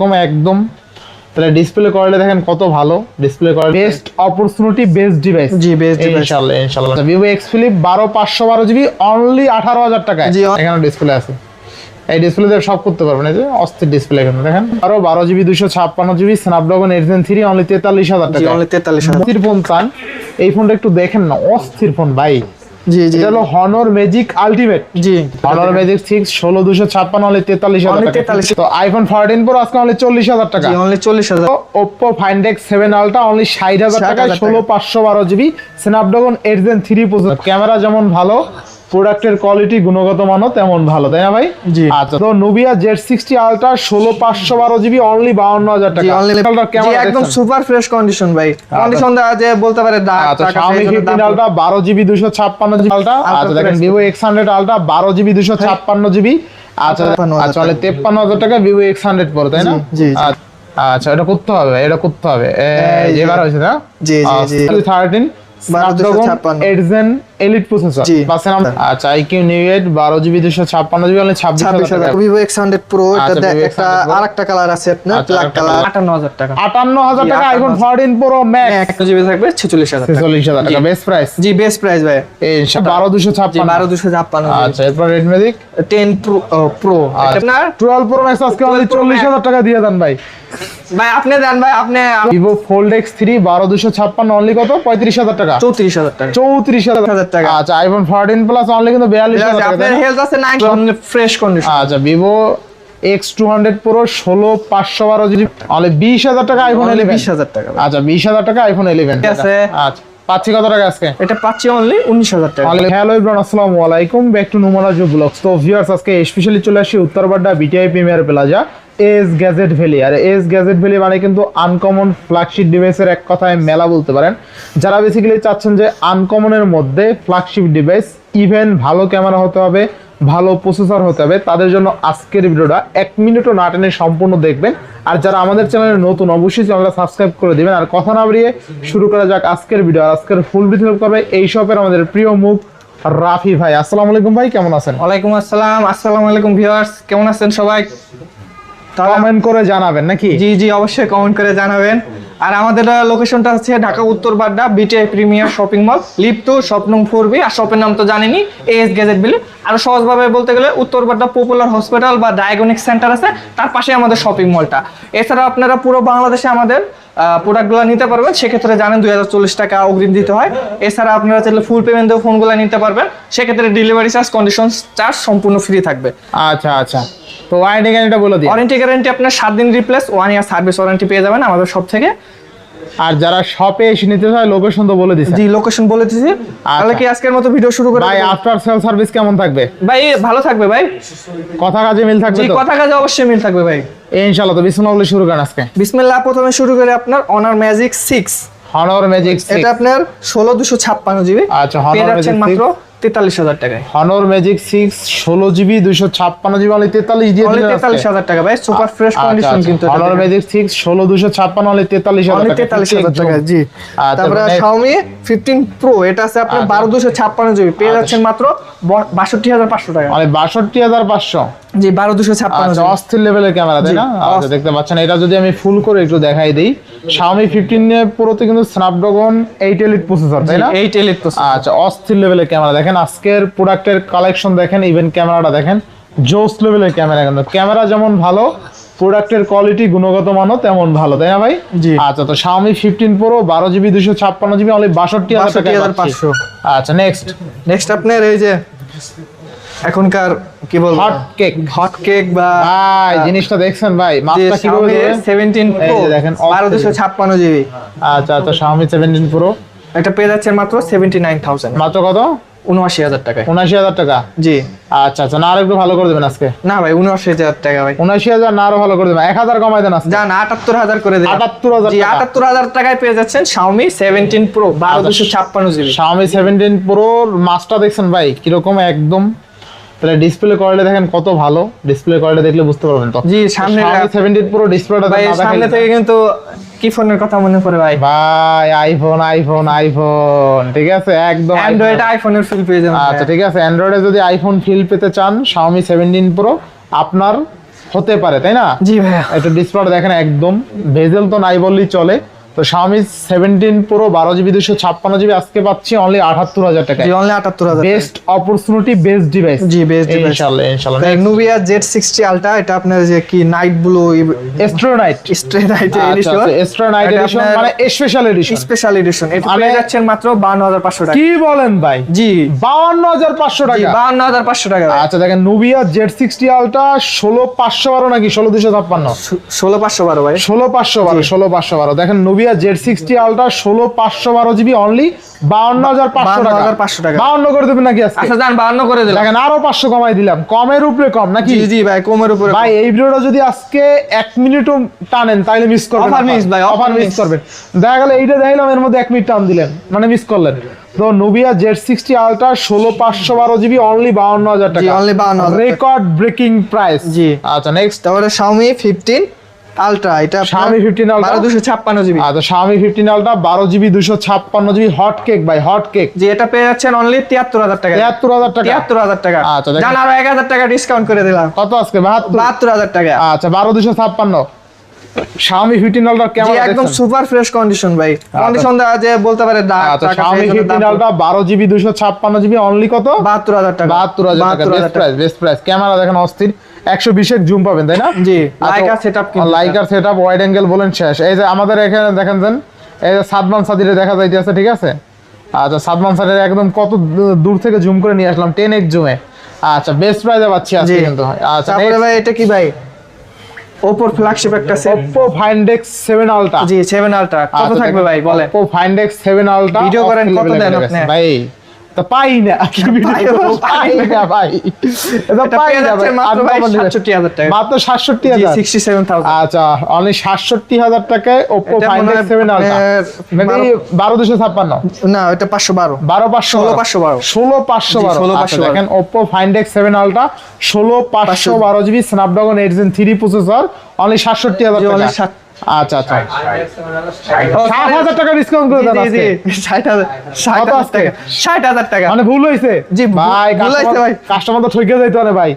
এরকম একদম। তাহলে ডিসপ্লে কোয়ালিটি দেখেন কত ভালো। Display quality best opportunity best device জি, best device। ইনশাআল্লাহ ইনশাআল্লাহ ভিভো এক্স ফ্লিপ বারো পাঁচশো বারো জিবি অনলি আঠারো হাজার টাকায়। জি, এখানে ডিসপ্লে আছে। এই ডিসপ্লে দিয়ে সব করতে পারবেন এই যে অস্থির ডিসপ্লে এখানে দেখেন। আরও বারো জিবি দুশো ছাপ্পান্ন GB Snapdragon eight Gen three only তেতাল্লিশ হাজার টাকা অনলি তেতাল্লিশ হাজার। ফোন চান। এই ফোনটা একটু দেখেন না অস্থির ফোন ভাই। জি জি এটা হলো হনর ম্যাজিক আলটিমেট জি। হনর ম্যাজিক ষোলো দুশো ছাপ্পান্ন হলে তেতাল্লিশ হাজার টাকা। তো আইফোন প্রো আজকে চল্লিশ হাজার টাকা। অনলি চল্লিশ হাজার। Oppo Find X seven Ultra only ষাট হাজার 60,000 টাকায় টাকায়। ষোলো পাঁচশো বারো GB Snapdragon eight Gen three processor camera যেমন ভালো প্রোডাক্টের কোয়ালিটি গুণগত মানও তেমন ভালো তাই না ভাই? জি। আচ্ছা তো নুবিয়া জেড সিক্সটি আলট্রা ষোলো পাঁচশো বারো জিবি অনলি বাউন্ন হাজার টাকা। একদম সুপার ফ্রেশ কন্ডিশন ভাই। কন্ডিশন দেওয়া যে বলতে পারে দাগ আচ্ছা টাক আছে, Xiaomi এই জন্য 15 আলট্রা 12 জিবি 256 জিবি আলট্রা আচ্ছা দেখেন price Vivo X100 Ultra 12 GB 256 GB. আচ্ছা 53,000 আচ্ছা তাহলে 53000 টাকা Vivo X100 পড়ে তাই না? জি। আচ্ছা, আচ্ছা এটা করতে হবে এটা করতে হবে। এবার হয়েছে না? জি, জি, জি। 13 Snapdragon 1256 8 Gen Elite processor পাচ্ছেন আচ্ছা IQ Neo 8 12 GB 256 GB only 26000 ছাব্বিশ টাকা। হাজার ভিভো এক্স হান্ড্রেড প্রো আচ্ছা, এটা একটা X100। আর একটা কালার আছে আপনার আচ্ছা, ব্ল্যাক কালার colour। আটান্ন হাজার টাকা। 58000 জি, টাকা iPhone 58,000 14 Pro Max এক জিবি থাকবে ছেচল্লিশ হাজার টাকা। 46000 টাকা বেস্ট প্রাইস জি বেস্ট প্রাইস ভাই। এই 12 জি 256 বারো দুশো ছাপ্পান্ন আচ্ছা এরপর Redmi Mavic ten Pro Pro আচ্ছা। আপনার? 12 প্রো ম্যাক্স আজকে অনলি 12 Pro 40000 টাকা দিয়ে দেন ভাই। ভাই আপনি দেন ভাই আপনি ভিভো ফোল্ড এক্স থ্রি বারো দুশো ছাপ্পান্ন অনলি কত? পঁয়ত্রিশ হাজার টাকা। চৌত্রিশ হাজার টাকা। চৌত্রিশ হাজার টাকা। আচ্ছা আইফোন থার্টিন প্লাস অনলি কিন্তু বিয়াল্লিশ হাজার টাকা আপনার হেলথ আছে ফ্রেশ কন্ডিশন আচ্ছা Vivo X two hundred Pro ষোলো পাঁচশো বারো অনলি বিশ হাজার টাকা আইফোন ইলেভেন বিশ হাজার টাকা আচ্ছা বিশ হাজার টাকা আইফোন ইলেভেন আছে। আচ্ছা পাচ্ছি কত টাকা আজকে? এটা পাচ্ছি অনলি উনিশ হাজার টাকা। হ্যালো ইব্রান আসসালামু আলাইকুম। ব্যাক টু ব্লগস তো ভিউয়ার্স আজকে স্পেশালি চলে আসি Uttar Badda BTI premier plaza S gadget valley. আর এস গ্যাজেট ভ্যালি মানে কিন্তু আনকমন ফ্ল্যাগশিপ ডিভাইসের এক কথায় মেলা বলতে পারেন। যারা বেসিক্যালি চাচ্ছেন যে আনকমনের মধ্যে ফ্ল্যাগশিপ ডিভাইস ইভেন ভালো ক্যামেরা হতে হবে, ভালো প্রসেসর হতে হবে, তাদের জন্য আজকের ভিডিওটা এক মিনিটও না টেনে সম্পূর্ণ দেখবেন। আর যারা আমাদের চ্যানেলে নতুন, অবশ্যই চ্যানেলটা সাবস্ক্রাইব করে দিবেন। আর কথা না বাড়িয়ে শুরু করা যাক আজকের ভিডিও আর আজকের ফুল ভিডিও করবে এই শপের আমাদের প্রিয় মুখ রাফি ভাই। আসসালামু আলাইকুম ভাই, কেমন আছেন? ওয়ালাইকুম আসসালাম। আসসালামু আলাইকুম ভিউয়ার্স কেমন আছেন সবাই? কমেন্ট করে জানাবেন নাকি? জি জি অবশ্যই কমেন্ট করে জানাবেন। আর আমাদের লোকেশনটা হচ্ছে Dhaka Uttar Badda BTI premier shopping mall lip two shop নং ফোর বি আর শপের নাম তো জানেনি এস গ্যাজেট বিলি আর সহজভাবে বলতে গেলে উত্তর বাড্ডা পপুলার হসপিটাল বা ডায়াগনিক সেন্টার আছে তার পাশে আমাদের শপিং মলটা এছাড়া আপনারা পুরো বাংলাদেশে আমাদের প্রোডাক্টগুলো নিতে পারবেন সেক্ষেত্রে জানেন দুই হাজার চল্লিশ টাকা অগ্রিম দিতে হয়। এছাড়া আপনারা চাইলে ফুল পেমেন্ট দিয়ে ফোনগুলো নিতে পারবেন সেক্ষেত্রে ডেলিভারি চার্জ কন্ডিশন চার্জ সম্পূর্ণ ফ্রি থাকবে। আচ্ছা আচ্ছা। তো ওয়ারেন্টি গ্যারান্টিটা বলে দিন ওয়ারেন্টি গ্যারান্টি আপনার সাত দিন replace one year service warranty পেয়ে যাবেন আমাদের সব থেকে। আর যারা শপে এসে নিতে চায় লোকেশন তো বলে দিচ্ছেন জি লোকেশন বলে দিছি। তাহলে কি আজকের মতো ভিডিও শুরু করে ভাই আফটার সেল সার্ভিস কেমন থাকবে? ভাই ভালো থাকবে ভাই। কথা কাজে মিল থাকবে জি তো? কথা কাজে অবশ্যই মিল থাকবে ভাই। ইনশাআল্লাহ তো বিসমিল্লাহ বলে শুরু করেন আজকে। বিসমিল্লাহ প্রথমে শুরু করে আপনার Honor Magic six Honor Magic 6 এটা আপনার ষোলো দুশো ছাপ্পান্ন জিবি। আচ্ছা, Honor যাচ্ছেন মাত্র তেতাল্লিশ হাজার টাকায়। হনর ম্যাজিক সিক্স ষোলো জিবি দুইশো ছাপ্পান্ন জিবি অনলি তেতাল্লিশ দিয়ে তেতাল্লিশ হাজার টাকা ভাই সুপার ফ্রেশ কন্ডিশন কিন্তু হনর ম্যাজিক সিক্স ষোলো দুশো ছাপ্পান্ন অনলি তেতাল্লিশ হাজার তেতাল্লিশ হাজার টাকা জি। আচ্ছা, তারপরে Xiaomi ফিফটিন প্রো এটা আছে আপনার আচ্ছা। বারো দুশো ছাপ্পান্ন জিবি পেয়ে যাচ্ছেন মাত্র বাষট্টি হাজার পাঁচশো টাকা। অনলি বাষট্টি হাজার পাঁচশো। জি বারো দুশো ছাপ্পান্ন আচ্ছা অস্থির লেভেলের ক্যামেরা তাই না? আচ্ছা দেখতে পাচ্ছেন এটা যদি আমি ফুল করে একটু দেখাই দিই Xiaomi 15 প্রোতে কিন্তু স্ন্যাপড্রাগন 8 এলিট প্রসেসর তাই না? এইট এলিট প্রসেসর আচ্ছা অস্থির লেভেলের ক্যামেরা দেখেন আজকের প্রোডাক্টের কালেকশন দেখেন ইভেন ক্যামেরাটা দেখেন। জোস লেভেলের ক্যামেরা কিন্তু। ক্যামেরা যেমন ভালো প্রোডাক্টের কোয়ালিটি গুণগত মানও তেমন ভালো তাই না ভাই? জি। আচ্ছা তো Xiaomi 15 Pro 12 GB 256 GB only 62000 টাকা 62,500 আচ্ছা নেক্সট নেক্সট আপনার এই যে এখনকার কি বলব? হট কেক হট কেক বা ভাই জিনিসটা দেখছেন ভাই? মাপটা Xiaomi দেবে? 17 এই Pro দেখেন, বারো দুশো ছাপ্পান্ন জিবি আচ্ছা আচ্ছা Xiaomi 17 প্রো এটা পেয়ে যাচ্ছেন মাত্র সেভেন্টি নাইন থাউজেন্ড মাত্র কত? উনআশি হাজার টাকা উনআশি হাজার টাকা? জি। আচ্ছা আচ্ছা না আর একটু ভালো করে দেবেন আজকে। না ভাই উনআশি হাজার টাকা ভাই। উনআশি হাজার না আরও ভালো করে দেবেন। এক হাজার কমাই দেন আজকে। যান আটাত্তর হাজার করে দেন 78,000 হাজার আটাত্তর হাজার টাকায় পেয়ে যাচ্ছেন সেভেন্টিন প্রো বারো। দুশো ছাপ্পান্ন জিবি Xiaomi 17 Pro মাছটা দেখছেন ভাই কীরকম একদম তাহলে ডিসপ্লে কোয়ালিটি দেখেন কত ভালো। ডিসপ্লে কোয়ালিটি দেখলে বুঝতে পারবেন তো। জি সামনে Xiaomi 17 Pro ডিসপ্লেটা ভাই সামনে থেকে কিন্তু কি ফোনের কথা মনে পড়ে ভাই? ভাই আইফোন আইফোন আইফোন ঠিক আছে? একদম অ্যান্ড্রয়েড আইফোনের ফিল পেয়ে যাবেন আচ্ছা ঠিক আছে। অ্যান্ড্রয়েডে যদি আইফোন ফিল পেতে চান Xiaomi 17 Pro আপনার হতে পারে তাই না? জি ভাই এটা ডিসপ্লেটা দেখেন একদম। ভেজেল তো নাই বললেই চলে। তো Xiaomi 17 Pro 12 জিবি দুশো ছাপ্পান্ন জিবি আজকে পাচ্ছি অনলি আটাত্তর হাজার টাকা জি অনলি আটাত্তর হাজার বেস্ট অপরচুনিটি বেস্ট ডিভাইস জি, best device. ইনশাআল্লাহ ইনশাআল্লাহ। জেড সিক্সটি আলট্রা এটা আপনার যে কি night blue astronite stray night আচ্ছা এস্ট্রোনাইট এটা এডিশন মানে স্পেশাল এডিশন স্পেশাল এডিশন এটা মানে- পেয়ে যাচ্ছেন মাত্র বান্ন হাজার পাঁচশো টাকা। কি বলেন ভাই? জি। বাউন্ন হাজার পাঁচশো টাকা। বান্ন হাজার পাঁচশো টাকা। আচ্ছা দেখেন আলটা ষোলো পাঁচশো বারো নাকি? ষোলো দুশো ছাপ্পান্ন। ষো- ষোলো পাঁচশো বারো ভাই। ষোলো পাঁচশো বারো ষোলো পাঁচশো নুবিয়া জেড সিক্সটি আলটা ষোলো পাঁচশো বারো জিবি অনলি বাউন্ন হাজার পাঁচশো টাকা। 52,500 টাকা। বাউন্ন করে দেবেন নাকি আচ্ছা যান বান্ন করে দিলাম। দেখেন আরও পাঁচশো কমাই দিলাম। কমের উপরে কম নাকি? জি ভাই কোমের উপরে ভাই এই ভিডিওটা যদি আজকে এক মিনিটও টানেন তাহলে মিস করবেন Offer miss ভাই, অফার মিস করবেন। দেখা গেল এইটা দেখাইলাম এর মধ্যে এক মিনিট টান দিলেন। মানে মিস করলেন। তো নোভিয়া জেড সিক্সটি আলট্রা ষোলো পাঁচশো বারো জিবি অনলি বাউন্ন হাজার টাকা। 52,000 টাকা। রেকর্ড ব্রেকিং প্রাইস জি। আচ্ছা নেক্সট তারপরে Xiaomi ফিফটিন আলট্রা এটা Xiaomi 15 দুশো ছাপ্পান্ন জিবি। আচ্ছা Xiaomi আলট্রা বারো জিবি দুশো ছাপ্পান্ন জিবি হট কেক ভাই হট কেক জি এটা পেয়ে যাচ্ছেন অনলি তিয়াত্তর হাজার টাকা। তিয়াত্তর হাজার টাকা। তিয়াত্তর হাজার টাকা। আচ্ছা, জান আরও এক হাজার টাকা ডিসকাউন্ট করে দিলাম। কত আজকে? বাহাত্তর। বাহাত্তর হাজার টাকা। আচ্ছা বারো দুশো ছাপ্পান্ন। Xiaomi ফিফটিন আলট্রা কেমন একদম সুপার ফ্রেশ কন্ডিশন ভাই। কন্ডিশন যে বলতে পারে দাগ আচ্ছা Xiaomi সেই জন্য ফিফটিন আলট্রা বারো জিবি দুশো ছাপ্পান্ন জিবি অনলি কত? বাহাত্তর হাজার টাকা। বাহাত্তর হাজার টাকা। Best price best price camera দেখেন অস্থির। একশো বিশের জুম পাবেন তাই না? জি লাইকার সেটআপ লাইকার সেট আপ ওয়াইড অ্যাঙ্গেল বলেন শেষ। এই যে আমাদের এখানে দেখেন যেন এই যে সাদমান সাদিরে দেখা যাইতেছে ঠিক আছে? আচ্ছা সাদমান সাদিরে একদম কত দূর থেকে জুম করে নিয়ে আসলাম টেন এক্স জুমে। আচ্ছা বেস্ট প্রাইসে পাচ্ছি আজকে কিন্তু। আচ্ছা তারপরে ভাই এটা কি ভাই? ওপোর ফ্ল্যাগশিপ একটা set Oppo Find X7 Ultra জি সেভেন আলট্রা কত আচ্ছা, থাকবে ভাই বলে Oppo Find X7 Ultra Video করেন, কত দেন আপনি? ভাই তো পাই না কি পাই না, ভাই এটা পাই না মাত্র ভাই uncommon device। 67,000 টাকা। মাত্র সাতষট্টি জি হাজার সিক্সটি সেভেন থাউজেন্ড আচ্ছা অনলি সাতষট্টি হাজার টাকায় মনে এক্স সেভেন আলট্রা আপনার মেবি বারো- বারো দুশো ছাপ্পান্ন। না এটা পাঁচশো বারো। বারো পাঁচশো ষোলো পাঁচশো বারো। ষোলো পাঁচশো বারো। ষোলো পাঁচশো বারো। দেখেন GB Snapdragon eight Gen three processor only সাতষট্টি হাজার টাকা। আচ্ছা আচ্ছা। ষাট হাজার টাকা ডিসকাউন্ট করে দেন জি জি। ষাট হাজার ষাট হাজার টাকা। ষাট হাজার টাকা। মানে ভুল হয়েছে? জি, ভাই ভুল হয়েছে ভাই। কাস্টমার তো ঠকে যাইতো না ভাই।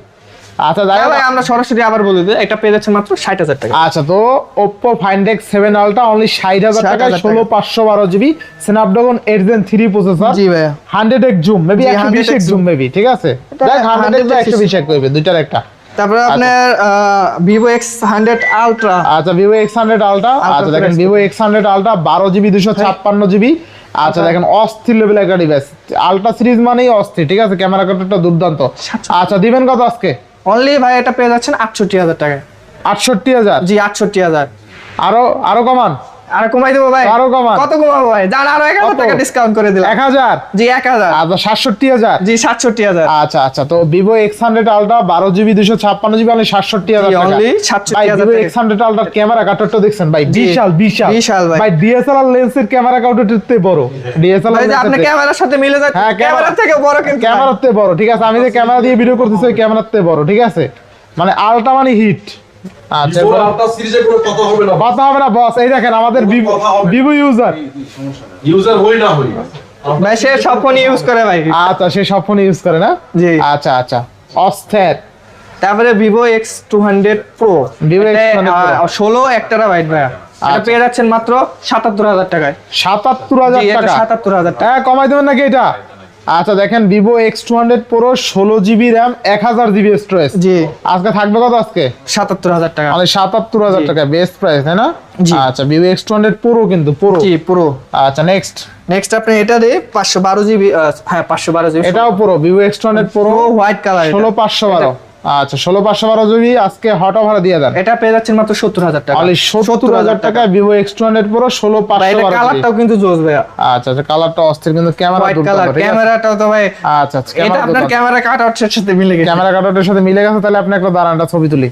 আচ্ছা যাই হ্যাঁ ভাই আমরা সরাসরি আবার বলে দিই এটা পেয়ে যাচ্ছে মাত্র ষাট হাজার টাকা। আচ্ছা তো Oppo Find X seven Ultra only ষাট হাজার টাকা। ষোলো পাঁচশো বারো GB Snapdragon eight Gen three processor জি ভাইয়া। হান্ড্রেড এক জুম মেবি একশো বিশ এক জুম মেবি ঠিক আছে? হান্ড্রেড 100 একশো বিশ এক করবে দুইটার একটা। তারপরে আচ্ছা। আপনার ভিভো এক্স হান্ড্রেড আলট্রা আচ্ছা ভিভো এক্স হান্ড্রেড আলট্রা আচ্ছা দেখেন। ভিভো এক্স হান্ড্রেড আলট্রা বারো জিবি দুশো ছাপ্পান্ন জিবি। আচ্ছা দেখেন অস্থির লেভেল একটা ডিভাইস আলট্রা সিরিজ মানেই অস্থির ঠিক আছে? ক্যামেরা কার্ডটা দুর্দান্ত। আচ্ছা দিবেন কত আজকে? অনলি ভাই এটা পেয়ে যাচ্ছেন আটষট্টি হাজার টাকা আটষট্টি হাজার? জি আটষট্টি হাজার। আরও আরও কমান? আর কমাই দেবো ভাই। আরও কমান। কত কমাবো ভাই? জান আরও এক হাজার টাকা ডিসকাউন্ট করে দিলাম। এক হাজার? জি এক হাজার। সাতষট্টি হাজার? জি সাতষট্টি হাজার। আচ্ছা আচ্ছা তো ভিভো এক্স হান্ড্রেড আলট্রা বারো জিবি দুশো ছাপ্পান্ন জিবি অনলি সাতষট্টি হাজার 67,000 ভাই Vivo X hundred Ultra camera কাটারটা দেখছেন? ভাই বিশাল বিশাল। বিশাল ভাই। ডিএসএলআর লেন্সের ক্যামেরা কাউন্টারতে বড়। ডিএসএলআর ভাই আপনি ক্যামেরার সাথে মিলে যাচ্ছে হ্যাঁ, ক্যামেরা- ক্যামেরা থেকে বড় কিন্তু। ক্যামেরাতে বড় ঠিক আছে? আমি যে ক্যামেরা দিয়ে ভিডিও করতেছি ওই ক্যামেরাতে বড় ঠিক আছে? মানে আলট্রা মানে হিট আচ্ছা ভিভোর এরপর- আলট্রা সিরিজে কোনো কথা হবে না। কথা হবে না বস এই দেখেন আমাদের ভিভো ইউজার ইউজার হই না হই। ভাই সে সব ফোন ইউজ করে ভাই। আচ্ছা সে সব ফোন ইউজ করে না? জি। আচ্ছা আচ্ছা। অস্থের। তারপরে Vivo X two hundred Pro Vivo X200 Pro। ষোলো এক টেরাবাইট ভাইয়া? এটা আচ্ছা। পেয়ে যাচ্ছেন মাত্র সাতাত্তর হাজার টাকায়। সাতাত্তর হাজার টাকা? 77,000 টাকা। হ্যাঁ কমাই দেবেন নাকি এটা? আচ্ছা দেখেন Vivo X two hundred Pro ষোলো জিবি র্যাম এক হাজার জিবি স্টোরেজ জি। আজকে থাকবে কত আজকে? সাতাত্তর হাজার টাকা। মানে সাতাত্তর হাজার টাকা বেস্ট প্রাইস তাই না? আচ্ছা Vivo X two hundred Pro কিন্তু প্রো জি পুরো আচ্ছা নেক্সট নেক্সট আপনি এটা দিয়ে পাঁচশো বারো জিবি হ্যাঁ পাঁচশো বারো জিবি এটাও Pro Vivo X two hundred Pro white colour ষোলো পাঁচশো বারো। আচ্ছা ষোলো পাঁচশো বারো জিবি আজকে হট অফার দিয়ে দেন। এটা পেয়ে যাচ্ছেন মাত্র সত্তর হাজার টাকা। সত্তর হাজার টাকা Vivo X two hundred Pro ষোলো পাঁচশো কালারটাও কিন্তু জোস ভাইয়া। আচ্ছা আচ্ছা কালারটা অস্থির কিন্তু ক্যামেরা ক্যামেরাটা কালার ক্যামেরাটাও তো ভাই আচ্ছা আচ্ছা এটা ক্যামেরা আপনার ক্যামেরা কাট আউটের সাথে মিলে গেছে। ক্যামেরা কাটার সাথে মিলে গেছে তাহলে আপনি একটা দাঁড়ানটা ছবি তুলি।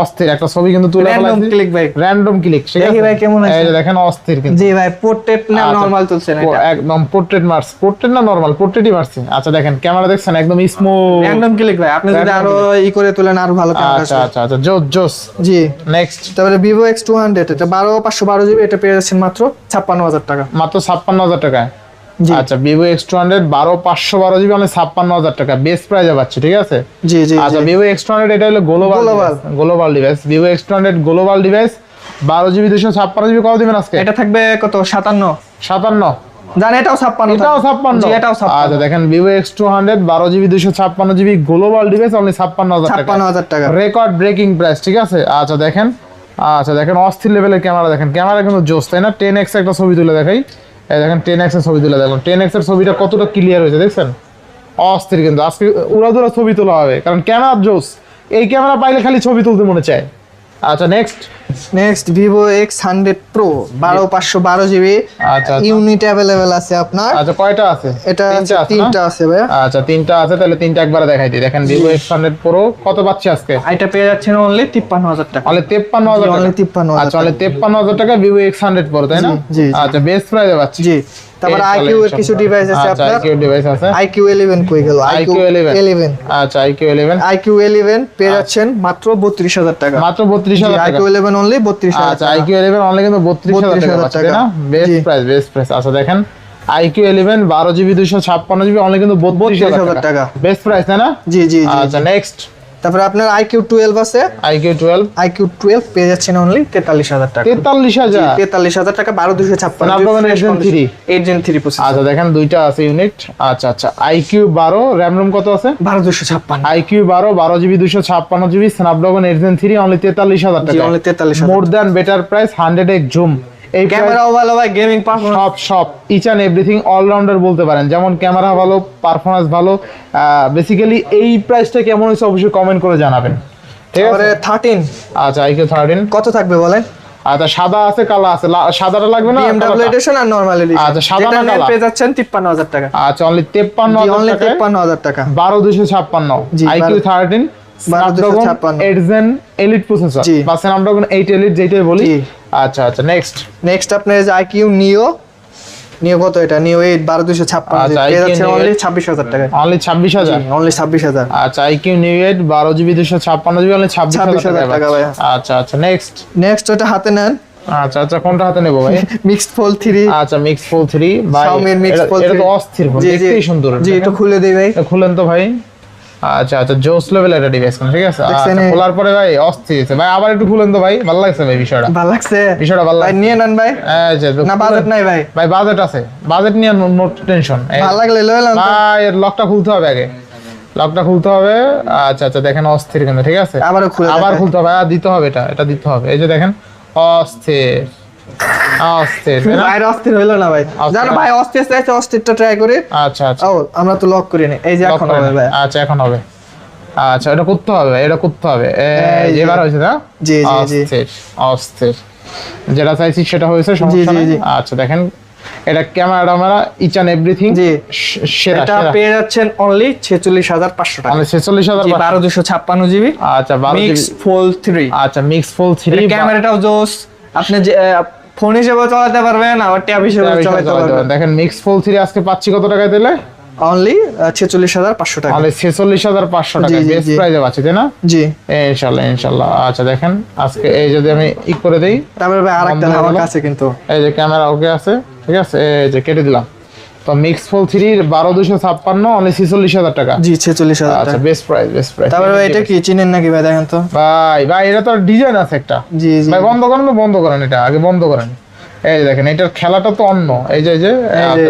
অস্থির একটা ছবি কিন্তু তুলে Random click ভাই। র্যান্ডম ক্লিক দেখি ভাই কেমন আছে। এই দেখেন অস্থির কিন্তু। জি ভাই পোর্ট্রেট না আচ্ছা। নরমাল তুলছেন ও, এটা একদম পোর্ট্রেট মার্স পোর্ট্রেট না নরমাল পোর্ট্রেটই মারছি আচ্ছা দেখেন ক্যামেরা দেখছেন একদম স্মুথ র্যান্ডম ক্লিক ভাই। আপনি যদি আরও ই করে তুলেন আরও ভালো ক্যামেরা আচ্ছা আচ্ছা আচ্ছা জোস জোস। জি। নেক্সট তারপরে টু হান্ড্রেড এটা বারো পাঁচশো বারো জিবি এটা পেয়ে যাচ্ছেন মাত্র ছাপ্পান্ন হাজার টাকা। মাত্র ছাপ্পান্ন হাজার টাকায়। জি। আচ্ছা ভিভো এক্স টু হান্ড্রেড বারো পাঁচশো বারো জিবি মানে ছাপ্পান্ন হাজার টাকা। বেস্ট প্রাইজে পাচ্ছি ঠিক আছে? জি জি আচ্ছা ভিভো এক্স টু হান্ড্রেড এটা হলো global global device Vivo X two hundred global device বারো জিবি দুশো ছাপ্পান্ন জিবি কত দিবেন আজকে? এটা থাকবে কত? সাতান্ন। সাতান্ন। জান এটাও ছাপ্পান্ন এটাও ছাপ্পান্ন? এটাও আচ্ছা দেখেন ভিভো এক্স টু হান্ড্রেড বারো জিবি দুশো ছাপ্পান্ন জিবি গ্লোবাল ডিভাইস অনলি ছাপ্পান্ন হাজার টাকা। ছাপ্পান্ন হাজার টাকা। রেকর্ড ব্রেকিং প্রাইস ঠিক আছে? আচ্ছা দেখেন আচ্ছা দেখেন অস্থির লেভেলের ক্যামেরা দেখেন ক্যামেরা কিন্তু জোস তাই না? টেন এক্স একটা ছবি তুলে দেখাই। এই দেখেন টেন এক্সের ছবি তুলে দেখুন টেন এক্সের ছবিটা কতটা ক্লিয়ার হয়েছে, দেখছেন? অস্থির কিন্তু। আজকে উড়াদুরা ছবি তোলা হবে। কারণ ক্যামেরা জোস এই ক্যামেরা পাইলে খালি ছবি তুলতে মনে চায়। আচ্ছা next next Vivo X hundred Pro বারো পাঁচশো বারো জিবি। ইউনিট অ্যাভেলেবেল আছে আপনার। আচ্ছা কয়টা আছে? এটা তিনটা আছে ভাইয়া। আচ্ছা তিনটা আছে তাহলে তিনটা একবারে দেখাই দিই। দেখেন ভিভো এক্স হান্ড্রেড প্রো কত পাচ্ছি আজকে? এটা পেয়ে যাচ্ছেন অনলি তিপ্পান্ন হাজার টাকা। অনলি তেপ্পান্ন হাজার টাকা। 53,000 আচ্ছা অনলি তেপ্পান্ন হাজার টাকা ভিভো এক্স হান্ড্রেড প্রো তাই না। আচ্ছা বেস্ট প্রাইসে পাচ্ছি। জি। তারপর আইকিউ এর কিছু ডিভাইস আছে আচ্ছা আপনার আইকিউ ডিভাইস আছে আইকিউ ইলেভেন কই গেল IQ 11 আচ্ছা আইকিউ 11 আইকিউ ইলেভেন পেয়ে যাচ্ছেন মাত্র বত্রিশ হাজার টাকা মাত্র 32000 টাকা আইকিউ ইলেভেন অনলি বত্রিশ হাজার আচ্ছা আইকিউ 11 অনলি কিন্তু 32000 টাকা 32,000 টাকা। না বেস্ট প্রাইস বেস্ট প্রাইস আচ্ছা দেখেন আইকিউ 11 12 জিবি 256 জিবি অনলি কিন্তু 32000 32,000 টাকা। বেস্ট প্রাইস তাই না জি জি আচ্ছা নেক্সট তারপর আপনার আইকিউ টুয়েলভ আছে। আইকিউ 12 আইকিউ টুয়েলভ পেয়ে যাচ্ছেন অনলি তেতাল্লিশ হাজার টাকা। 43000 তেতাল্লিশ হাজার টাকা বারো দুশো ছাপ্পান্ন। Snapdragon 8 Gen 3 eight Gen three আচ্ছা দেখেন দুইটা আছে ইউনিট আচ্ছা আচ্ছা আইকিউ 12 র্যাম রোম কত আছে? বারো দুশো ছাপ্পান্ন। IQOO 12 12 GB 256 GB Snapdragon eight Gen three only তেতাল্লিশ হাজার টাকা। অনলি তেতাল্লিশ more than better price 100 X zoom এই ক্যামেরাও ভালো ভাই গেমিং পারফরমেন্স সব সব ইচ অ্যান্ড এভরিথিং অলরাউন্ডার বলতে পারেন। যেমন ক্যামেরা ভালো পারফরমেন্স ভালো বেসিক্যালি এই প্রাইসটা কেমন হয়েছে অবশ্যই কমেন্ট করে জানাবেন। ঠিক আছে? থার্টিন আচ্ছা আইকিউ থার্টিন কত থাকবে বলেন? আচ্ছা সাদা আছে কালা আছে। সাদাটা লাগবে না বিএমডব্লিউ এডিশন আর নরমাল এডিশন আচ্ছা, সাদা না কালা? পেয়ে যাচ্ছেন তিপ্পান্ন হাজার টাকা। আচ্ছা অনলি তেপ্পান্ন অনলি হাজার টাকায় তিপ্পান্ন হাজার টাকা। বারো দুশো ছাপ্পান্ন। জি, আইকিউ বারো- thirteen Snapdragon 1256 Gen Elite processor. বা স্ন্যাপড্রাগন এইট এলিট যেটাই বলি। আচ্ছা আচ্ছা নেক্সট নেক্সট আপনার যে আইকিউ নিও নিও কত এটা? নিও এইট বারো দুশো ছাপ্পান্ন আচ্ছা, অনলি ছাব্বিশ হাজার টাকা অনলি ছাব্বিশ হাজার? অনলি ছাব্বিশ হাজার। আচ্ছা আইকিউ নিউ এইট বারো জিবি দুশো ছাপ্পান্ন জিবি অনলি ছাব্বিশ হাজার টাকা ভাইয়া। আচ্ছা আচ্ছা নেক্সট নেক্সট ওটা হাতে নেন। আচ্ছা আচ্ছা কোনটা হাতে নেব ভাই? মিক্সড ফোল থ্রি আচ্ছা মিক্স ফোল থ্রি ভাই Xiaomi Mix এটা- এটা তো অস্থির ফোন দেখতেই সুন্দর। জি একটু খুলে দিই ভাই। খুলেন তো ভাই। আচ্ছা আচ্ছা জোস লেভেল এটা ডিভাইস ঠিক আছে? আচ্ছা, খোলার পরে ভাই অস্থির হয়েছে। ভাই আবার একটু খুলেন তো ভাই ভালো লাগছে ভাই বিষয়টা। ভালো লাগছে? বিষয়টা ভালো লাগছে। নিয়ে নেন ভাই। তো না বাজেট নাই ভাই। ভাই বাজেট আছে। বাজেট নিয়ে নো টেনশন ভালো লাগলে লয়ে নেন ভাই লকটা খুলতে হবে আগে। লকটা খুলতে হবে। আচ্ছা আচ্ছা দেখেন অস্থির কিন্তু ঠিক আছে? আবারও খুলে আবার খুলতে হবে। আর দিতে হবে এটা এটা দিতে হবে। এই যে দেখেন অস্থির। অস্থির বাইরে অস্থির হইল না ভাই। জানো ভাই অস্থির চাইছে অস্থিরটা ট্রাই করি। আচ্ছা আচ্ছা। ও আমরা তো লক করি নি এই যে এখন হবে ভাই। আচ্ছা এখন হবে। আচ্ছা এটা করতে হবে এটা করতে হবে। এই এই যে। এবার হয়েছে না? জি, জি, জি। অস্থির অস্থির। যেটা চাইছি সেটা হয়েছে সমস্যা নেই। আচ্ছা দেখেন এটা ক্যামেরা ট্যামেরা ইচ অ্যান্ড এভরিথিং জি। সেরা পেয়ে যাচ্ছেন অনলি ছেচল্লিশ হাজার পাঁচশো টাকা। আমি ছেচল্লিশ হাজার বারো দুশো ছাপ্পান্ন জিবি। আচ্ছা মিক্স ফোল থ্রি আচ্ছা মিক্স ফুল থ্রি ক্যামেরাটাও জোস। আপনি যে ফোন হিসেবে চালাতে পারবেন আবার ট্যাব হিসেবে চালাতে পারবেন দেখেন মিক্স ফোল থ্রি আজকে পাচ্ছি কত টাকায় দিলে অনলি ছেচল্লিশ হাজার পাঁচশো টাকা। মানে ছেচল্লিশ হাজার পাঁচশো টাকা জি, জি, বেস্ট প্রাইসে পাচ্ছি তাই না? জি। ইনশাল্লাহ ইনশাল্লাহ। আচ্ছা দেখেন আজকে এই যদি আমি ই করে দেই তারপরে ভাই আরেকটা আমার কাছে কিন্তু। এই যে ক্যামেরা ওকে আছে ঠিক আছে? এই যে কেটে দিলাম। তো মিক্স ফুল থ্রির বারো অনলি ছেচল্লিশ হাজার টাকা। জি ছেচল্লিশ হাজার আচ্ছা বেস্ট প্রাইস বেস্ট প্রাইস তারপরে এটা কি চিনেন নাকি ভাই দেখেন তো? ভাই ভাই এটা তো ডিজাইন আছে একটা। জি জি। ভাই বন্ধ করেন বন্ধ করেন এটা আগে বন্ধ করেন। এই দেখেন এটার খেলাটা তো অন্য। এই যে যে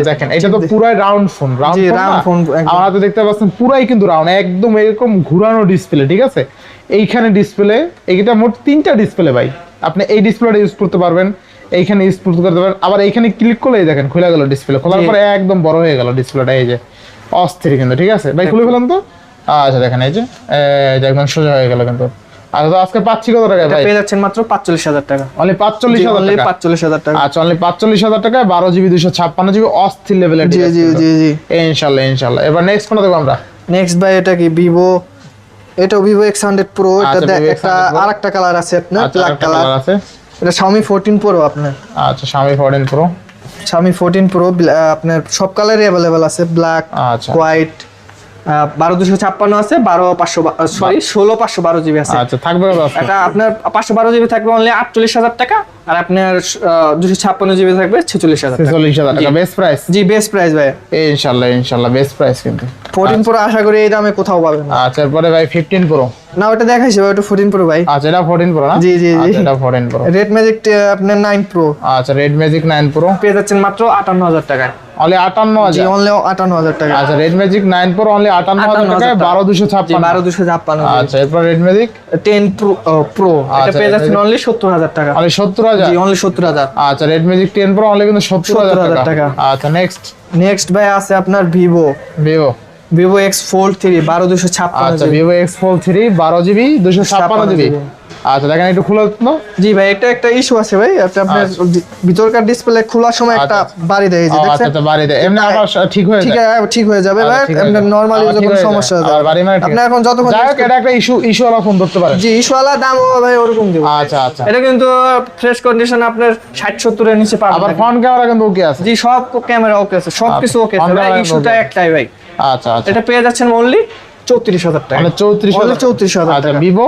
দেখেন এটা তো পুরাই রাউন্ড ফোন রাউন্ড ফোন আমরা দেখতে পাচ্ছেন পুরাই কিন্তু রাউন্ড একদম এরকম ঘুরানো ডিসপ্লে ঠিক আছে? এইখানে ডিসপ্লে এইটা মোট তিনটা ডিসপ্লে ভাই। আপনি এই ডিসপ্লেটা ইউজ করতে পারবেন। এইখানে ইউজ করতে পারবেন আবার এইখানে ক্লিক করলে দেখেন খুলে গেল ডিসপ্লে খোলার পরে একদম বড় হয়ে গেল ডিসপ্লেটা এই যে অস্থির কিন্তু ঠিক আছে? ভাই খুলে ফেলাম তো। আচ্ছা দেখেন এই যে একদম সোজা হয়ে গেল কিন্তু। আচ্ছা আজকে পাচ্ছি কত টাকা ভাই? পেয়ে যাচ্ছেন মাত্র পাঁচচল্লিশ হাজার টাকা। অনলি পাঁচচল্লিশ হাজার টাকা। পাঁচচল্লিশ হাজার টাকা। আচ্ছা অনলি পাঁচচল্লিশ হাজার টাকায় বারো জিবি দুশো ছাপ্পান্ন জিবি অস্থির লেভেলের জি জি জি জি। ইনশাল্লাহ ইনশাল্লাহ। এবার নেক্সট কোনটা দেখব আমরা? নেক্সট ভাই এটা কি? ভিভো এটাও ভিভো এক্স হান্ড্রেড প্রো এটা আচ্ছা, একটা X100 Pro। আর একটা কালার আছে আপনার আচ্ছা ব্ল্যাক কালার কালার আছে। এটা শাওমি ফোরটিন প্রো আপনার। আচ্ছা স্বামী fourteen Pro Xiaomi fourteen Pro আপনার সব কালারই অ্যাভেলেবেল আছে। ব্ল্যাক আচ্ছা। হোয়াইট বারো দুশো ছাপ্পান্ন আছে বারো পাঁচশো সরি ষোলো পাঁচশো বারো জিবি আছে। আচ্ছা থাকবে এটা আপনার পাঁচশো বারো জিবি থাকবে অনলি আটচল্লিশ হাজার টাকা আর আপনার দুশো ছাপ্পান্ন জিবি থাকবে ছেচল্লিশ হাজার টাকা। ছেচল্লিশ হাজার টাকা বেস্ট প্রাইস জি বেস্ট প্রাইস ভাই। এই ইনশাল্লাহ ইনশাল্লাহ বেস্ট প্রাইস কিন্তু। ফোরটিন প্রো আশা করি এই দামে কোথাও পাবেন না। আচ্ছা এরপরে ভাই ফিফটিন প্রো না ওটা দেখাইছি ভাই ওটা ফোরটিন প্রো ভাই। আচ্ছা এটা ফোরটিন প্রো না? জি, জি, জি। আচ্ছা এটা ফোরটিন প্রো রেড ম্যাজিক আপনার নাইন প্রো আচ্ছা রেড ম্যাজিক নাইন প্রো পেয়ে যাচ্ছেন মাত্র আটান্ন হাজার টাকায়। অনলি আটান্ন জি অনলি আটান্ন হাজার টাকা আচ্ছা Red Magic nine Pro only আটান্ন হাজার 58,000 টাকায় টাকা। বারো দুশো জি ছাপ্পান্ন। বারো দুশো ছাপ্পান্ন আচ্ছা এরপর Red Magic ten Pro Pro এটা আচ্ছা, পেয়ে যাচ্ছেন অনলি সত্তর হাজার টাকা। অনলি সত্তর হাজার? জি অনলি সত্তর হাজার। আচ্ছা Red Magic ten Pro only কিন্তু সত্তর হাজার 70,000 টাকা। টাকা। আচ্ছা নেক্সট নেক্সট ভাই আছে আপনার Vivo Vivo Vivo X Fold three বারো দুশো ছাপ্পান্ন আচ্ছা ভিভো এক্স ফোর থ্রি বারো জিবি দুশো ছাপ্পান্ন জিবি। 56 আচ্ছা দেখেন একটু খুলে তো জি ভাই এটা একটা ইস্যু আছে ভাই। আপনার ভিতরকার ডিসপ্লে খোলার সময় একটা বাড়ি দেয় যে ও, আচ্ছা দেখছেন আচ্ছা বাড়িতে এমনি আবার ঠিক হয়ে ঠিক আছে ঠিক হয়ে যাবে আচ্ছা, ভাই। ঠিক হয়ে আপনার যায়। নরমালি আবার ঠিক যখন হয়ে। সমস্যা আবার বাড়ি মানে আপনি এখন যতক্ষণ যাই হোক এটা একটা ইস্যু ইস্যু ওয়ালা ফোন ধরতে পারে। জি ইস্যুওয়ালা দাম ভাই ওরকম দেবো। আচ্ছা আচ্ছা। এটা কিন্তু ফ্রেশ কন্ডিশন আপনার ষাট সত্তরের নিচে পাবেন। আবার না। ফ্রন্ট ক্যামেরা কিন্তু ওকে আছে। জি সব ক্যামেরা ওকে আছে। সব কিছু ওকে আছে ভাই। ইস্যুটা একটাই ভাই। আচ্ছা আচ্ছা। এটা পেয়ে যাচ্ছেন অনলি চৌত্রিশ হাজার টাকা। মানে চৌত্রিশ Only 34,000 আচ্ছা টাকা। ভিভো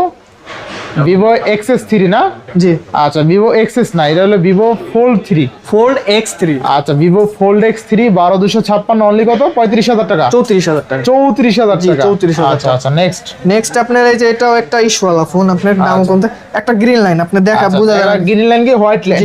ভিভো এক্সএস থ্রি না? জি। আচ্ছা ভিভো এক্সএস না এটা হলো Vivo Fold three Fold X three আচ্ছা ভিভো ফোল্ড এক্স থ্রি বারো দুশো ছাপ্পান্ন অনলি কত? পঁয়ত্রিশ হাজার টাকা। চৌত্রিশ হাজার টাকা। চৌত্রিশ হাজার টাকা। 34,000 আচ্ছা আচ্ছা নেক্সট নেক্সট আপনার এই যে এটাও একটা ইস্যুওয়ালা ফোন আপনার নাম কোনটা? একটা গ্রিন লাইন আপনি দেখা বোঝা যায় না। গ্রিন লাইন কি হোয়াইট লাইন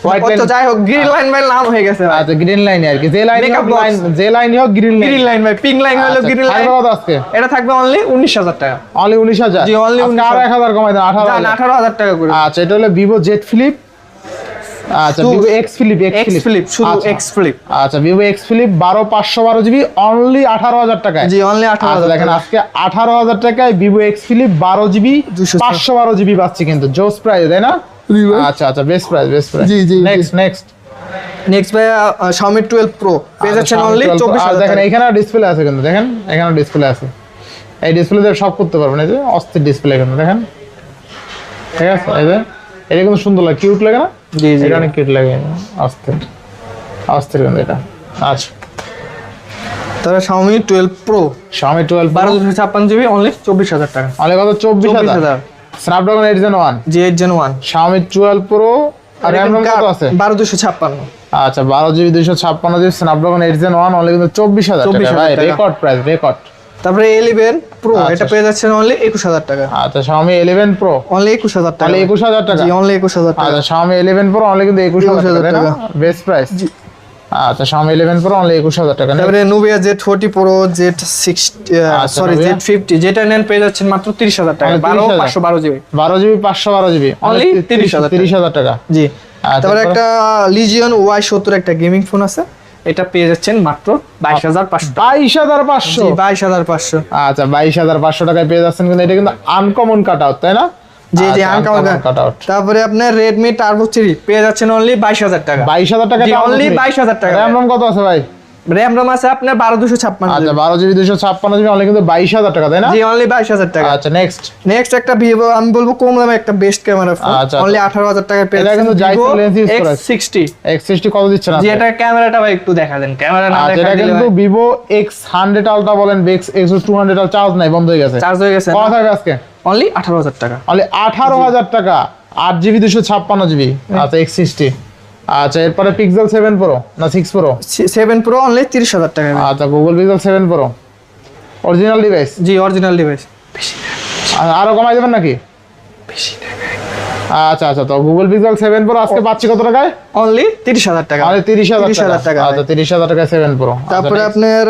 জি হোয়াইট ও লাইন তো যাই হোক গ্রিন লাইন ভাই নাম হয়ে গেছে আচ্ছা গ্রিন লাইন আর কি। যে লাইন হোক লাইন যে লাইন হোক গ্রিন লাইন গ্রিন লাইন ভাই পিঙ্ক লাইন হলো গ্রিন লাইন কত আজকে? এটা থাকবে অনলি উনিশ হাজার টাকা। অনলি উনিশ হাজার? জি, only 19,000 আরও এক হাজার কমাই দেন আঠারো জান হাজার। আঠারো হাজার টাকা করে। আচ্ছা এটা হলো ভিভো জেড ফ্লিপ আচ্ছা Vivo X flip X flip শুধু এক্স ফ্লিপ আচ্ছা ভিভো এক্স ফ্লিপ বারো পাঁচশো বারো জিবি অনলি আঠারো হাজার টাকায়। জি অনলি আঠারো আচ্ছা হাজার দেখেন আজকে আঠারো হাজার টাকায় ভিভো এক্স ফ্লিপ বারো জিবি 200 পাঁচশো বারো জিবি পাচ্ছি কিন্তু জোস প্রাইস তাই না? আচ্ছা আচ্ছা বেস্ট প্রাইস বেস্ট প্রাইস জি, জি। নেক্সট নেক্সট নেক্সট ভাই Xiaomi 12 Pro. পেয়ে যাচ্ছেন অনলি চব্বিশ হাজার আচ্ছা, দেখেন এখানে ডিসপ্লে আছে কিন্তু দেখেন এখানে ডিসপ্লে আছে। এই ডিসপ্লে দিয়ে সব করতে পারবেন এই যে অস্থির ডিসপ্লে কিন্তু দেখেন। ঠিক আছে এই যে এটা কিন্তু সুন্দর লাগে কিউট লাগে না? জি জি। এটা অনেক কিউট লাগে অস্থির। অস্থির কিন্তু এটা। আচ্ছা। তবে Xiaomi 12 Pro Xiaomi 12 বারো দুশো ছাপ্পান্ন জিবি অনলি চব্বিশ হাজার টাকা। অনেক কত? চব্বিশ হাজার। স্ন্যাপড্রাগন এইট জেন ওয়ান জি eight gen one Xiaomi 12 Pro আর রম কত আছে? বারো দুশো ছাপ্পান্ন। আচ্ছা বারো জিবি দুইশো ছাপ্পান্ন GB Snapdragon eight gen one only কিন্তু চব্বিশ হাজার টাকা। ভাই রেকর্ড প্রাইস রেকর্ড তারপরে ইলেভেন প্রো আচ্ছা। এটা পেয়ে যাচ্ছেন অনলি একুশ হাজার টাকা। আচ্ছা Xiaomi 11 Pro অনলি একুশ হাজার টাকা। একুশ হাজার টাকা? জি অনলি একুশ হাজার টাকা। আচ্ছা Xiaomi 11 Pro অনলি কিন্তু একুশ হাজার 21,000 টাকা টাকা। বেস্ট প্রাইস আচ্ছা Xiaomi 11 Pro অনলি একুশ হাজার টাকা তারপরে প্রো জেড সিক্সটি আচ্ছা, সরি Nubia। জেড ফিফটি যেটা নেন পেয়ে যাচ্ছেন মাত্র তিরিশ হাজার টাকা Only বারো 30,000 পাঁচশো বারো জিবি। বারো জিবি পাঁচশো Only 30,000 তিরিশ হাজার টাকা। জি। আচ্ছা, তারপরে? একটা লিজিয়ন ওয়াই সত্তর একটা গেমিং ফোন আছে এটা পেয়ে যাচ্ছেন মাত্র বাইশ হাজার পাঁচশো। বাইশ হাজার পাঁচশো? বাইশ হাজার পাঁচশো। আচ্ছা বাইশ হাজার পাঁচশো টাকায় পেয়ে যাচ্ছেন কিন্তু এটা কিন্তু আনকমন কাট আউট তাই না? জি জি আচ্ছা। তারপরে আপনার পেয়ে যাচ্ছেন অনলি বাইশ হাজার টাকা। বাইশ হাজার টাকা জি, 22,000 টাকা। র্যাম রম কত আছে ভাই? র্যাম রম আছে আপনার বারো দুশো ছাপ্পান্ন আচ্ছা বারো জিবি দুশো ছাপ্পান্ন জিবি অনলি কিন্তু বাইশ হাজার টাকা তাই না? জি অনলি বাইশ হাজার টাকা। আচ্ছা নেক্সট নেক্সট একটা ভিভো আমি বলব কম দামে একটা বেস্ট ক্যামেরা ফোন আচ্ছা। অনলি আঠারো হাজার টাকায় পেয়ে এটা কিন্তু Zeiss lens use করা সিক্সটি এক্স সিক্সটি কত দিচ্ছেন জি এটা ক্যামেরাটা ভাই একটু দেখা দেন। ক্যামেরা না আচ্ছা দেখা এটা কিন্তু ভিভো এক্স হান্ড্রেড বলেন এক্স এক্স টু হান্ড্রেড আল চার্জ নাই বন্ধ হয়ে গেছে। চার্জ হয়ে গেছে থাকবে আজকে? অনলি আঠারো হাজার টাকা। অনলি আঠারো হাজার টাকা। আট জিবি দুশো ছাপ্পান্ন জিবি। আচ্ছা এক্স সিক্সটি আচ্ছা এরপরে পিক্সেল সেভেন প্রো না six pro seven pro only তিরিশ হাজার টাকা। আচ্ছা Google Pixel seven pro original device জি অরিজিনাল ডিভাইস আরও কমাই দেবেন নাকি? আচ্ছা আচ্ছা তো গুগল পিক্সেল সেভেন প্রো আজকে পাচ্ছি কত টাকায়? অনলি তিরিশ হাজার টাকা। আরে তিরিশ হাজার 30,000 টাকা। আচ্ছা তিরিশ হাজার টাকা সেভেন প্রো তারপরে আপনার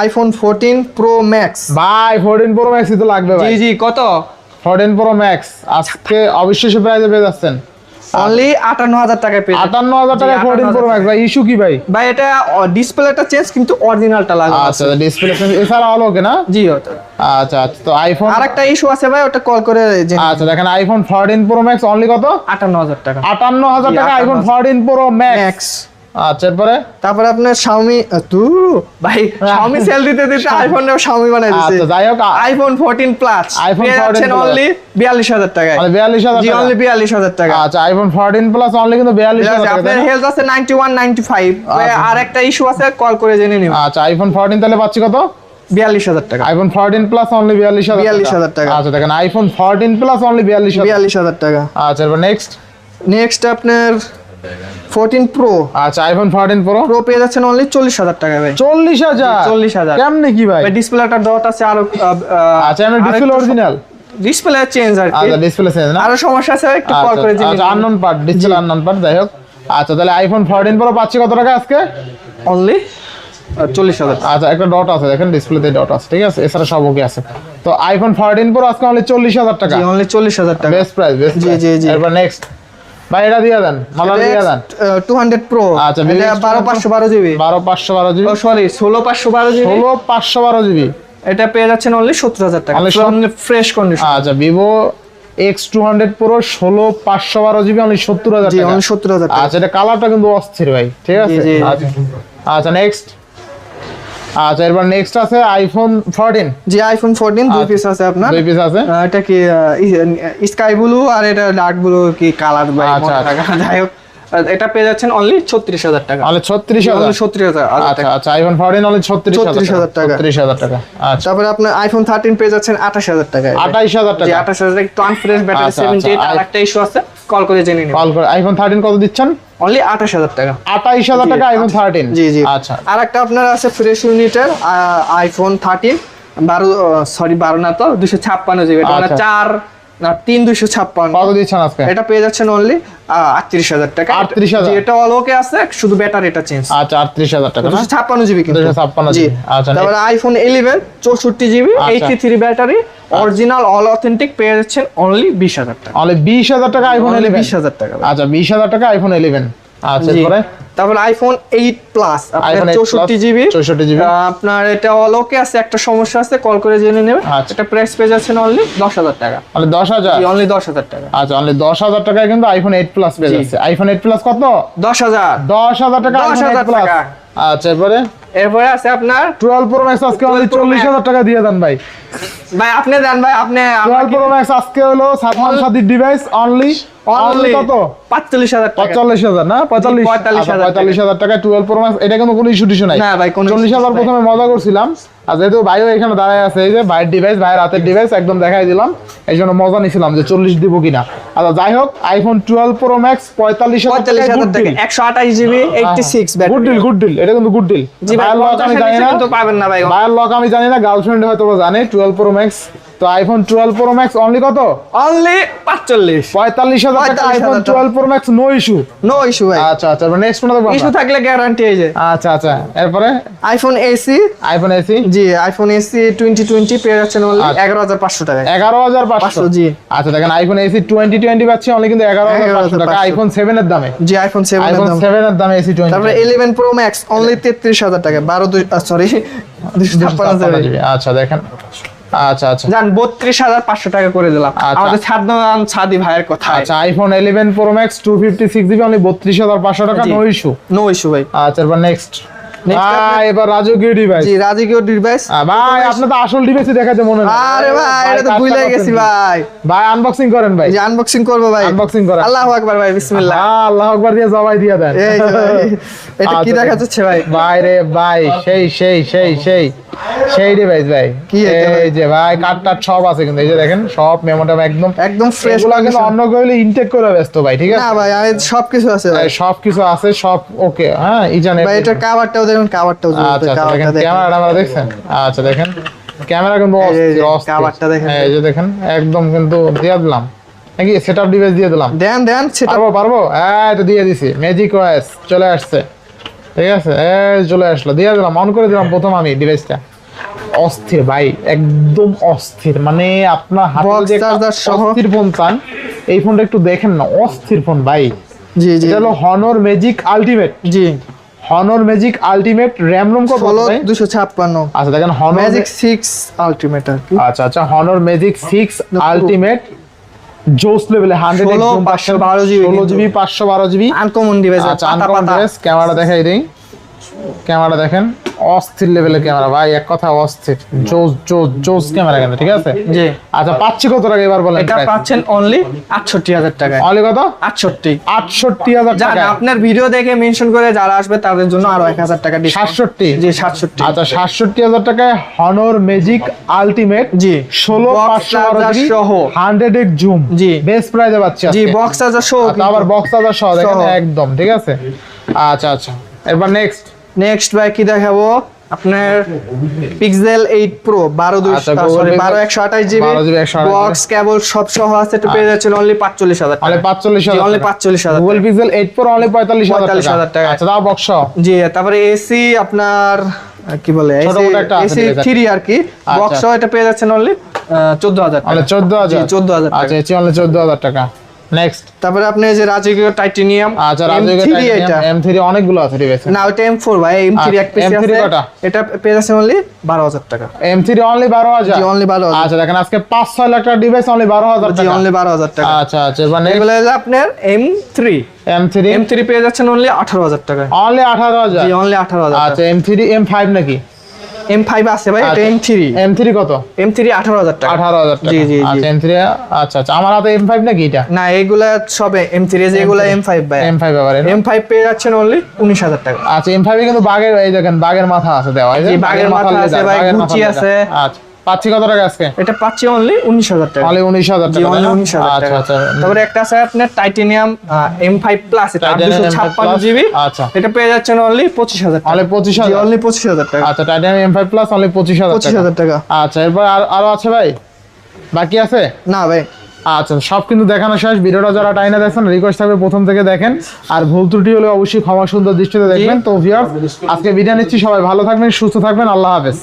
আইফোন ফোরটিন প্রো ম্যাক্স ভাই ফোরটিন প্রো ম্যাক্স তো লাগবে জি ভাই। জি কত? ফোরটিন প্রো ম্যাক্স আজকে অবিশ্বাস্য প্রাইসে পেয়ে যাচ্ছেন। অনলি আটান্ন হাজার টাকায় পেয়ে। আটান্ন হাজার টাকা জি, ফোরটিন প্রো ম্যাক্স ভাই ইস্যু কি ভাই? ভাই এটা ডিসপ্লেটা চেঞ্জ কিন্তু অরিজিনালটা লাগানো আচ্ছা ডিসপ্লে এছাড়া হলো ওকে না? জি আচ্ছা আচ্ছা তো আইফোন আর একটা ইস্যু আছে ভাই ওটা কল করে আচ্ছা দেখেন iPhone fourteen pro max only কত? আটান্ন হাজার টাকা। আটান্ন হাজার টাকা আইফোন 58,000 ফোরটিন প্রো ম্যাক্স আচ্ছা এরপরে? তারপরে আপনার Xiaomi তু ভাই Xiaomi সেল দিতে দিতে আইফোন Xiaomi বানাই দিছে। আচ্ছা যাই হোক আইফোন 14 প্লাস পেয়ে 14 অনলি 42000 টাকায়। মানে বিয়াল্লিশ হাজার জি টাকা। অনলি 42000 টাকা। আচ্ছা আইফোন ফোরটিন প্লাস অনলি কিন্তু বিয়াল্লিশ হাজার টাকা তাই আপনার? হেলথ আছে 91 95 আচ্ছা। আর একটা ইস্যু আছে কল করে জেনে নিও। আচ্ছা আইফোন ফোরটিন তাহলে পাচ্ছি কত? 42000 টাকা। আইফোন ফোরটিন প্লাস অনলি বিয়াল্লিশ হাজার 42,000 টাকা। আচ্ছা দেখেন আইফোন ফোরটিন প্লাস অনলি বিয়াল্লিশ হাজার 42000 টাকা। আচ্ছা এরপর নেক্সট নেক্সট আপনার ফোরটিন প্রো। আচ্ছা আইফোন ফোরটিন প্রো প্রো পেয়ে যাচ্ছেন অনলি চল্লিশ হাজার টাকা ভাই। চল্লিশ হাজার? জি, 40,000 কেমনে কি ভাই? ডিসপ্লেটা ডট আছে আরও আচ্ছা ডিসপ্লে অরিজিনাল ডিসপ্লে চেঞ্জ আর আচ্ছা ডিসপ্লে চেঞ্জ না? আরও সমস্যা আছে একটু কল আচ্ছা করে আচ্ছা unknown part display unknown part যাই হোক। আচ্ছা তাহলে আইফোন ফোরটিন প্রো পাচ্ছি কত টাকা আজকে? অনলি চল্লিশ হাজার। আচ্ছা একটা ডট আছে দেখেন ডিসপ্লেতে ডট আছে ঠিক আছে? এছাড়া সব ওকে আছে? তো আইফোন ফোরটিন প্রো আজকে অনলি চল্লিশ হাজার টাকা। জি অনলি চল্লিশ হাজার টাকা। বেস্ট প্রাইস বেস্ট জি, জি, জি। এরপর নেক্সট ভাই এটা দিয়ে দেন মালা দিয়ে দেন। টু হান্ড্রেড প্রো আচ্ছা, এটা VVX বারো পাঁচশো বারো জিবি। বারো পাঁচশো বারো জিবি। সরি ষোলো পাঁচশো বারো জিবি। ষোলো পাঁচশো বারো জিবি। এটা পেয়ে যাচ্ছেন অনলি সত্তর হাজার টাকা। Only ফ্রেশ কন্ডিশন আচ্ছা Vivo X two hundred pro ষোলো পাঁচশো বারো জিবি অনলি সত্তর হাজার টাকা। সত্তর হাজার টাকা। আচ্ছা এটা কালারটা কিন্তু অস্থির ভাই ঠিক আছে। আচ্ছা আচ্ছা নেক্সট আচ্ছা এরপর নেক্সট আছে আইফোন ফোরটিন জি আইফোন ফোরটিন দুই আচ্ছা। পিস আছে আপনার। দুই পিস আছে। এটা কি স্কাই ব্লু আর এটা ডার্ক ব্লু কি কালার ভাই আচ্ছা, মনে থাকা? যাই হোক এটা পেয়ে যাচ্ছেন অনলি ছত্রিশ হাজার টাকা। তাহলে ছত্রিশ হাজার? ছত্রিশ হাজার আচ্ছা আচ্ছা আইফোন ফোরটিন অনলি ছত্রিশ 36,000 টাকা। ছত্রিশ হাজার টাকা। আচ্ছা। তারপরে আপনার আইফোন থার্টিন পেয়ে যাচ্ছেন আঠাশ হাজার টাকা আঠাইশ হাজার জি টাকা আঠাশ হাজার একটু আনফ্রেশ ব্যাটারি আচ্ছা, সেভেন্টি এইট আচ্ছা, আর একটা ইস্যু আছে। কল করে জেনে নিন কল করে আইফোন থার্টিন কত দিচ্ছেন? অনলি আঠাশ হাজার টাকা। আঠাইশ হাজার টাকা আইফোন থার্টিন জি জি। আচ্ছা। আর একটা আপনার আছে ফ্রেশ ইউনিটের আইফোন থার্টিন বারো সরি বারো না তো দুশো ছাপ্পান্ন জিবি। এটা আচ্ছা। চার না তিন দুশো ছাপ্পান্ন। কত দিচ্ছেন আজকে? এটা পেয়ে যাচ্ছেন অনলি আটত্রিশ হাজার টাকা। 38,000 জি, এটা অল ওকে আছে শুধু ব্যাটারিটা চেঞ্জ আচ্ছা আটত্রিশ হাজার টাকা দুশো ছাপ্পান্ন জিবি কিন্তু। 256 জি। GB আচ্ছা, তারপরে আইফোন ইলেভেন চৌষট্টি GB. Eighty three battery original all authentic পেয়ে যাচ্ছেন অনলি বিশ হাজার টাকা। অনলি বিশ হাজার টাকা আইফোন ইলেভেন বিশ হাজার টাকা। আচ্ছা বিশ হাজার টাকা আইফোন ইলেভেন আচ্ছা তারপরে আইফোন এইট প্লাস iPhone 8 চৌষট্টি জিবি 64 GB আপনার এটা অল ওকে আছে একটা সমস্যা আছে কল করে জেনে নেবে আচ্ছা। এটা প্রাইস পেয়ে যাচ্ছেন অনলি দশ হাজার টাকা। অনলি দশ হাজার? অনলি দশ হাজার টাকা। আচ্ছা অনলি দশ হাজার টাকায় কিন্তু আইফোন এইট প্লাস পেয়ে জি। যাচ্ছে। আইফোন এইট প্লাস কত? দশ হাজার। দশ হাজার টাকা দশ হাজার টাকা। আচ্ছা এরপরে? এরপরে আছে আপনার টুয়েলভ প্রো ম্যাক্স আজকে অনলি চল্লিশ হাজার টাকা দিয়ে দেন ভাই। ভাই আপনি দেন ভাই আপনি টুয়েলভ প্রো ম্যাক্স আজকে হলো সাতমান সাদির ডিভাইস অনলি কত? পাঁচচল্লিশ হাজার টাকা। পঁয়তাল্লিশ হাজার না? পঁয়তাল্লিশ 45,000 টাকা। পঁয়তাল্লিশ হাজার টাকা টুয়েলভ প্রো ম্যাক্স এটা কিন্তু কোনো ইস্যু টিস্যু নাই। না ভাই, কোনো চল্লিশ issue হাজার নাই। প্রথমে মজা করছিলাম। আর যেহেতু ভাইও এখানে দাঁড়ায় আছে এই যে ভাইয়ের ডিভাইস ভাইয়ের হাতের ডিভাইস একদম দেখাই দিলাম। এই জন্য মজা নিছিলাম যে চল্লিশ দিব কিনা। আচ্ছা যাই হোক আইফোন টুয়েলভ প্রো ম্যাক্স পঁয়তাল্লিশ পঁয়তাল্লিশ হাজার টাকা একশো আঠাশ GB eighty six good deal good deal এটা কিন্তু গুড ডিল জি ভাই লক আমি জানি না। ভাইয়ের লক আমি জানি না গার্লফ্রেন্ড হয়তো জানে টুয়েলভ প্রো ম্যাক্স তো iPhone twelve pro max only কত? অনলি পাঁচচল্লিশ। পঁয়তাল্লিশ হাজার টাকা iPhone twelve pro max no issue no issue ভাই। আচ্ছা আচ্ছা নেক্সট ফোন ইস্যু থাকলে গ্যারান্টি এই যে। আচ্ছা আচ্ছা এরপরে? আইফোন এসি আইফোন এসি জি আইফোন এসি টোয়েন্টি টোয়েন্টি পেয়ে যাচ্ছেন অনলি আচ্ছা। এগারো হাজার পাঁচশো টাকায়। এগারো হাজার পাঁচশো। জি। আচ্ছা দেখেন আইফোন এসি টোয়েন্টি টোয়েন্টি পাচ্ছি অনলি কিন্তু এগারো হাজার পাঁচশো টাকা। আইফোন সেভেন এর দামে। জি আইফোন সেভেন আইফোন সেভেন এর দামে এসি টোয়েন্টি তারপরে ইলেভেন প্রো ম্যাক্স অনলি তেত্রিশ হাজার টাকা বারো দুই সরি আচ্ছা দেখেন। আচ্ছা আচ্ছা। জান বত্রিশ হাজার পাঁচশো টাকা করে দিলাম। আচ্ছা। আমাদের ছাদ ছাদি ভাইয়ের কথা। আচ্ছা iPhone eleven pro max two fifty six GB only বত্রিশ হাজার পাঁচশো টাকা। নো ইস্যু নো ইস্যু ভাই। আচ্ছা এবার নেক্সট আপনার- এবার রাজকীয় ডিভাইস জি রাজকীয় ডিভাইস ভাই আপনি তো আসল ডিভাইসই দেখাতে মনে। আরে ভাই এটা তো ভুলে গেছি ভাই। ভাই আনবক্সিং করেন ভাই। আনবক্সিং করব ভাই। Unboxing করেন। আল্লাহু আকবার ভাই বিসমিল্লাহ। আকবার দিয়ে জবাই দিয়ে দেন। এই এটা কি আচ্ছা, দেখা যাচ্ছে ভাই? ভাই রে ভাই সেই সেই সেই সেই। সেই ডিভাইস ভাই। কি ভাই? এই যে ভাই কাট টাট সব আছে কিন্তু এই যে দেখেন সব মেমোটা একদম একদম ফ্রেশ কিন্তু অন্য কেউ ইনটেক করে ব্যস্ত ভাই ঠিক না আছে? ভাই আমি সবকিছু আছে ভাই। সব কিছু আছে সব ওকে হ্যাঁ ইজান ভাই এটার কাভারটাও দেখুন কাভারটাও আচ্ছা আচ্ছা দেখেন কাভারটা ক্যামেরাটা আমরা দেখছেন? আচ্ছা দেখেন ক্যামেরা কিন্তু coverটা দেখেন। এই যে দেখেন একদম কিন্তু দিয়ে দিলাম। নাকি সেটআপ ডিভাইস দিয়ে দিলাম? দেন দেন সেটা পারব হ্যাঁ এটা দিয়ে দিছি ম্যাজিক ওএস চলে আসছে। ঠিক আছে চলে আসলো। দিয়ে দিলাম অন করে দিলাম প্রথম আমি ডিভাইসটা অস্থির ভাই একদম অস্থির। মানে আপনার হাতে অস্থির ফোন চান এই ফোনটা একটু দেখেন না অস্থির ফোন ভাই। জি জি। এটা হলো হনর ম্যাজিক আলটিমেট জি। Honor magic ultimate RAM ROM কত? দুশো ছাপ্পান্ন। আচ্ছা দেখেন হনর ম্যাজিক সিক্স আলটিমেট আর কি। আচ্ছা আচ্ছা হনর ম্যাজিক সিক্স আলটিমেট জোস লেভেলে হান্ড্রেড 16, 512 GB ষোলো কিন্তু। জিবি পাঁচশো বারো জিবি। আনকমন ডিভাইস আচ্ছা আনকমন ডিভাইস ক্যামেরা দেখাই দিই। ক্যামেরা দেখেন অস্থির লেভেলের ক্যামেরা ভাই এক কথা অস্থির। জোস জোস জোস ক্যামেরা কিন্তু ঠিক আছে? জি। আচ্ছা পাচ্ছি কত টাকা এবার বলেন এটা পাচ্ছেন অনলি আটষট্টি হাজার টাকায়। অনলি কত? আটষট্টি। আটষট্টি হাজার যান টাকা আপনার ভিডিও দেখে মেনশন করে যারা আসবে তাদের জন্য আরও এক হাজার টাকা ডিসকাউন্ট সাতষট্টি? জি সাতষট্টি। আচ্ছা সাতষট্টি হাজার টাকায় হনর ম্যাজিক আলটিমেট জি। ষোলো Box পাঁচশো charger সহ। হান্ড্রেড এক্স জুম জি। বেস্ট প্রাইজে পাচ্ছি জি। বক্স চার্জার শো আচ্ছা, আবার বক্স চার্জার সহ দেখেন একদম ঠিক আছে? আচ্ছা আচ্ছা। এরপর নেক্সট নেক্সট ভাই কি দেখাবো? আপনার পিক্সেল এইট প্রো বারো দুই আচ্ছা, Google সরি Pixel বারো একশো আঠাশ জিবি 12 GB 128 বক্স কেবল সব সহ আছে একটু পেয়ে যাচ্ছেন অনলি পাঁচচল্লিশ হাজার অনলি টাকা। পাঁচচল্লিশ হাজার অনলি পাঁচচল্লিশ হাজার Google Pixel eight pro only পঁয়তাল্লিশ হাজার 45,000 টাকা। আচ্ছা দাও বক্স জি তারপরে এসি আপনার কি বলে এসি ঠিক আছে। থ্রি আর কি বক্স এটা পেয়ে যাচ্ছেন অনলি চোদ্দ হাজার অনলি চোদ্দ হাজার। চোদ্দ হাজার টাকা। আচ্ছা এটি অনলি চোদ্দ হাজার টাকা। নেক্সট তারপরে আপনি যে রাজকীয় টাইটেনিয়াম আচ্ছা এম রাজুকে থ্রি এটা। এম থ্রি অনেকগুলো আছে ঠিক আছে। না ওটা এম ফোর ভাই এম থ্রি আচ্ছা, এক পিস M3 আছে। কটা? এটা পেয়ে যাচ্ছেন অনলি বারো হাজার টাকা। এম থ্রি অনলি বারো হাজার? জি অনলি বারো হাজার। আচ্ছা দেখেন আজকে পাঁচ ছয় লাখ টাকা ডিভাইস অনলি বারো হাজার জি অনলি বারো হাজার টাকা। আচ্ছা আচ্ছা নেক্সট এগুলো আপনার M three M three M three পেয়ে যাচ্ছেন অনলি আঠারো হাজার টাকা অনলি আঠারো হাজার? জি অনলি আঠারো হাজার আচ্ছা এম থ্রি এম ফাইভ নাকি? এম ফাইভ আছে ভাই এটা। এম থ্রি এম থ্রি কত? এম থ্রি আঠারো হাজার টাকা। আঠারো হাজার টাকা। জি জি আচ্ছা এম থ্রি আচ্ছা আচ্ছা। আমার হাতে এম ফাইভ নাকি এটা? না এগুলা সবে এম থ্রি যেগুলা এম ফাইভ ভাই এম ফাইভ আবার এম ফাইভ পেয়ে যাচ্ছেন অনলি উনিশ হাজার টাকা। আচ্ছা এম ফাইভে কিন্তু বাঘের এই দেখেন বাঘের মাথা আছে দেওয়া বাঘের মাথা আছে ভাই, গুচি আছে। আচ্ছা। পাচ্ছি কত টাকা আজকে? এটা পাচ্ছি অনলি উনিশ হাজার টাকা। অনলি উনিশ হাজার টাকা অনলি উনিশ হাজার আচ্ছা টাকা আচ্ছা তারপরে একটা আছে আপনার টাইটেনিয়াম এম ফাইভ প্লাস এটা দুশো ছাপ্পান্ন জিবি আচ্ছা। এটা পেয়ে যাচ্ছেন অনলি পঁচিশ হাজার অনলি পঁচিশ হাজার। অনলি পঁচিশ হাজার টাকা। আচ্ছা titanium M five plus only পঁচিশ হাজার পঁচিশ হাজার টাকা। আচ্ছা এরপর আর আরও আছে ভাই? বাকি আছে? না ভাই। আচ্ছা সব কিন্তু দেখানো শেষ। ভিডিওটা যারা টাইনা দেখছেন রিকোয়েস্ট থাকবে প্রথম থেকে দেখেন। আর ভুল ত্রুটি হলে অবশ্যই ক্ষমা সুন্দর দৃষ্টিতে দেখবেন। তো ভিউয়ার্স আজকে বিদায় নিচ্ছি। সবাই ভালো থাকবেন সুস্থ থাকবেন। আল্লাহ হাফেজ।